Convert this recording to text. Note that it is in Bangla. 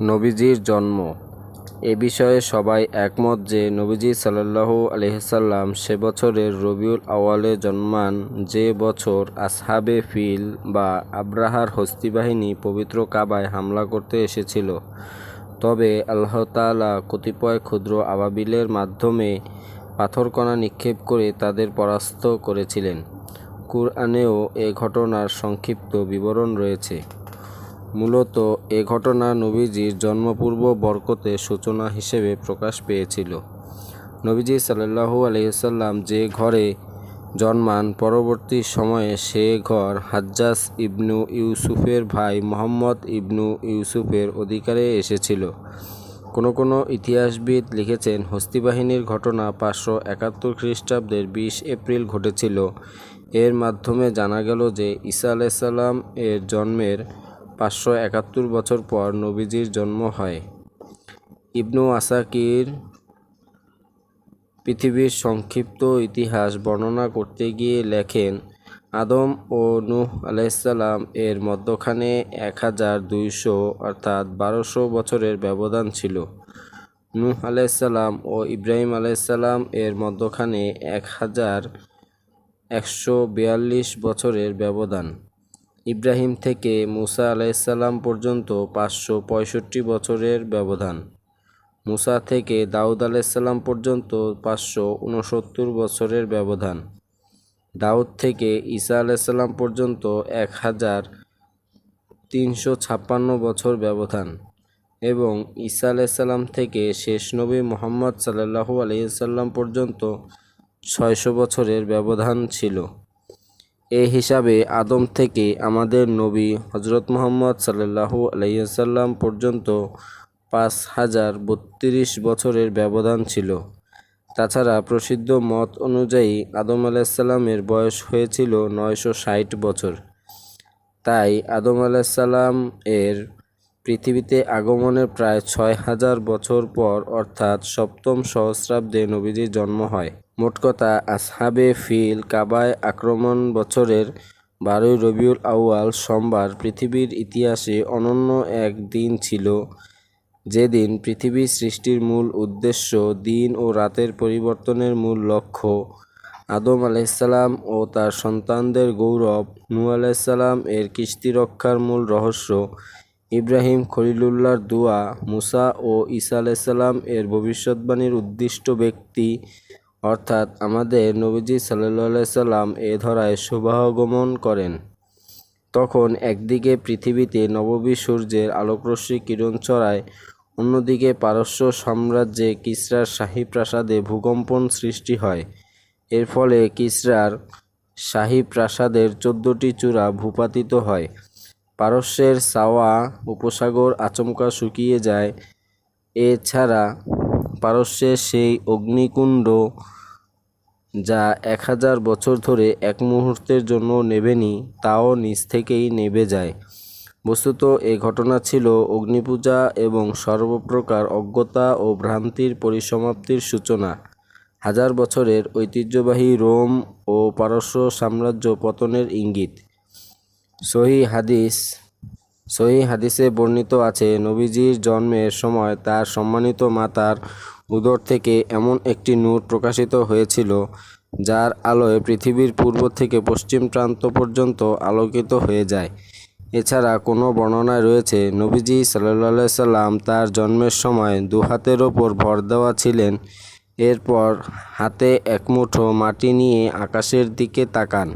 নবীজির জন্ম। এ বিষয়ে সবাই একমত যে নবীজি সাল্লাল্লাহু আলহিসাল্লাম সে বছরের রবিউল আওয়ালে জন্মান। যে বছর আসহাবে ফিল বা আব্রাহার হস্তি বাহিনী পবিত্র কাবায় হামলা করতে এসেছিল। তবে আল্লাহ তাআলা কতিপয় ক্ষুদ্র আবাবিলের মাধ্যমে পাথরকণা নিক্ষেপ করে তাদের পরাস্ত করেছিলেন। কুরআনেও এ ঘটনার সংক্ষিপ্ত বিবরণ রয়েছে। মূলত এ ঘটনা নবীজির জন্মপূর্ব বরকতে সূচনা হিসেবে প্রকাশ পেয়েছিল। নবীজি সাল্লাল্লাহু আলহিসাল্লাম যে ঘরে জন্মান, পরবর্তী সময়ে সে ঘর হাজ্জাস ইবনু ইউসুফের ভাই মোহাম্মদ ইবনু ইউসুফের অধিকারে এসেছিল। কোনো কোনো ইতিহাসবিদ লিখেছেন, হস্তিবাহিনীর ঘটনা পাঁচশো একাত্তর খ্রিস্টাব্দের বিশ এপ্রিল ঘটেছিল। এর মাধ্যমে জানা গেল যে ঈসা আলাইসাল্লাম এর জন্মের পাঁচশো একাত্তর বছর পর নবীজির জন্ম হয়। ইবনু আসাকির পৃথিবীর সংক্ষিপ্ত ইতিহাস বর্ণনা করতে গিয়ে লেখেন, আদম ও নূহ আলাইসাল্লাম এর মধ্যখানে এক হাজার দুইশো অর্থাৎ বারোশো বছরের ব্যবধান ছিল। নূহ আলাইসাল্লাম ও ইব্রাহিম আলাইসাল্লাম এর মধ্যখানে এক হাজার একশো বিয়াল্লিশ বছরের ব্যবধান। ইব্রাহিম থেকে মুসা আলাইসাল্লাম পর্যন্ত পাঁচশো পঁয়ষট্টি বছরের ব্যবধান। মুসা থেকে দাউদ আলাইসাল্লাম পর্যন্ত পাঁচশো উনসত্তর বছরের ব্যবধান। দাউদ থেকে ঈসা আলাইসাল্লাম পর্যন্ত এক হাজার তিনশো ছাপ্পান্ন বছর ব্যবধান এবং ঈসা আলাইসাল্লাম থেকে শেষ নবী মোহাম্মদ সাল্লাহু আলহিসাল্লাম পর্যন্ত ছয়শো বছরের ব্যবধান ছিল। এ হিসাবে আদম থেকে আমাদের নবী হজরত মোহাম্মদ সাল্লাহু আলাইসাল্লাম পর্যন্ত পাঁচ হাজার বত্রিশ বছরের ব্যবধান ছিল। তাছাড়া প্রসিদ্ধ মত অনুযায়ী আদম আলাইসাল্লামের বয়স হয়েছিল নয়শো ষাট বছর। তাই আদম আলাইসাল্লাম এর পৃথিবীতে আগমনের প্রায় ছয় হাজার বছর পর অর্থাৎ সপ্তম সহস্রাব্দে নবীজির জন্ম হয়। মোট কথা, আসহাবে ফিল কাবায় আক্রমণ বছরের বারোই রবিউল আউয়াল সোমবার পৃথিবীর ইতিহাসে অনন্য এক দিন ছিল। যেদিন পৃথিবী সৃষ্টির মূল উদ্দেশ্য, দিন ও রাতের পরিবর্তনের মূল লক্ষ্য। আদম আলাইসাল্লাম ও তার সন্তানদের গৌরব নূ আলাইসাল্লাম এর কৃষ্টি রক্ষার মূল রহস্য, ইব্রাহিম খলিলুল্লাহর দোয়া, মুসা ও ঈসা আলাইসাল্লাম এর ভবিষ্যৎবাণীর উদ্দিষ্ট ব্যক্তি অর্থাৎ আমাদের নবীজি সাল্লাহ সাল্লাম এ ধরায় শুভাগমন করেন। তখন একদিকে পৃথিবীতে নববী সূর্যের আলোকরশ্মি কিরণ ছড়ায়, অন্যদিকে পারস্য সাম্রাজ্যে কিসরার শাহী প্রাসাদে ভূকম্পন সৃষ্টি হয়। এর ফলে কিসরার শাহী প্রাসাদের চোদ্দটি চূড়া ভূপাতিত হয়। পারস্যের সাওয়া উপসাগর আচমকা শুকিয়ে যায়। এছাড়া পারস্যের সেই অগ্নিকুণ্ড যা এক হাজার বছর ধরে এক মুহূর্তের জন্য নেবেনি তাও নিজ থেকেই নেবে যায়। বস্তুত এ ঘটনা ছিল অগ্নিপূজা এবং সর্বপ্রকার অজ্ঞতা ও ভ্রান্তির পরিসমাপ্তির সূচনা। হাজার বছরের ঐতিহ্যবাহী রোম ও পারস্য সাম্রাজ্য পতনের ইঙ্গিত। সহি হাদিস সহি হাদিসে বর্ণিত আছে, নবীজির জন্মের সময় তার সম্মানিত মাতার উদর থেকে এমন একটি নূর প্রকাশিত হয়েছিল, যার আলোয় পৃথিবীর পূর্ব থেকে পশ্চিম প্রান্ত পর্যন্ত আলোকিত হয়ে যায়। এছাড়া কোনো বর্ণনায় রয়েছে, নবীজি সাল্লা সাল্লাম তার জন্মের সময় দু হাতের ওপর ভর দেওয়া ছিলেন, এরপর হাতে এক মুঠো মাটি নিয়ে আকাশের দিকে তাকান।